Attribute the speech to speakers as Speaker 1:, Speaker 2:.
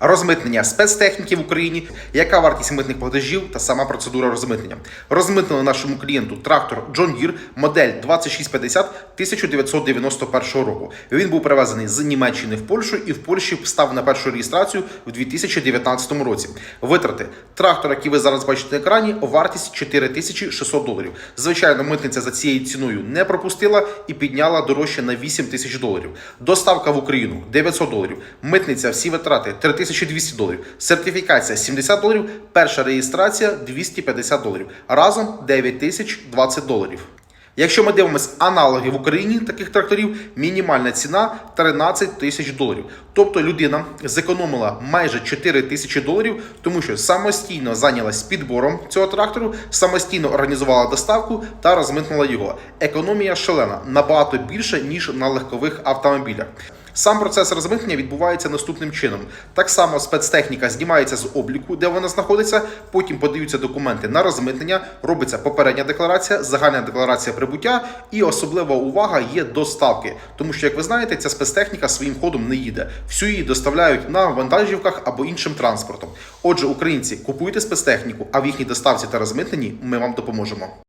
Speaker 1: Розмитнення спецтехніки в Україні, яка вартість митних платежів та сама процедура розмитнення. Розмитнили нашому клієнту трактор John Deere модель 2650 1991 року. Він був привезений з Німеччини в Польщу і в Польщі став на першу реєстрацію в 2019 році. Витрати трактора, який ви зараз бачите на екрані, вартість 4600 доларів. Звичайно, митниця за цією ціною не пропустила і підняла дорожче на 8 тисяч доларів. Доставка в Україну 900 доларів. Митниця всі витрати 3200 доларів. Сертифікація 70 доларів. Перша реєстрація 250 доларів. Разом 9020 доларів. Якщо ми дивимося аналоги в Україні таких тракторів, мінімальна ціна 13 тисяч доларів. Тобто людина зекономила майже 4 тисячі доларів, тому що самостійно зайнялась підбором цього трактору, самостійно організувала доставку та розмитнула його. Економія шалена набагато більше ніж на легкових автомобілях. Сам процес розмитнення відбувається наступним чином. Так само спецтехніка знімається з обліку, де вона знаходиться. Потім подаються документи на розмитнення, робиться попередня декларація, загальна декларація прибуття, і особлива увага є доставки. Тому що, як ви знаєте, ця спецтехніка своїм ходом не їде. Всю її доставляють на вантажівках або іншим транспортом. Отже, українці, купуйте спецтехніку, а в їхній доставці та розмитненні ми вам допоможемо.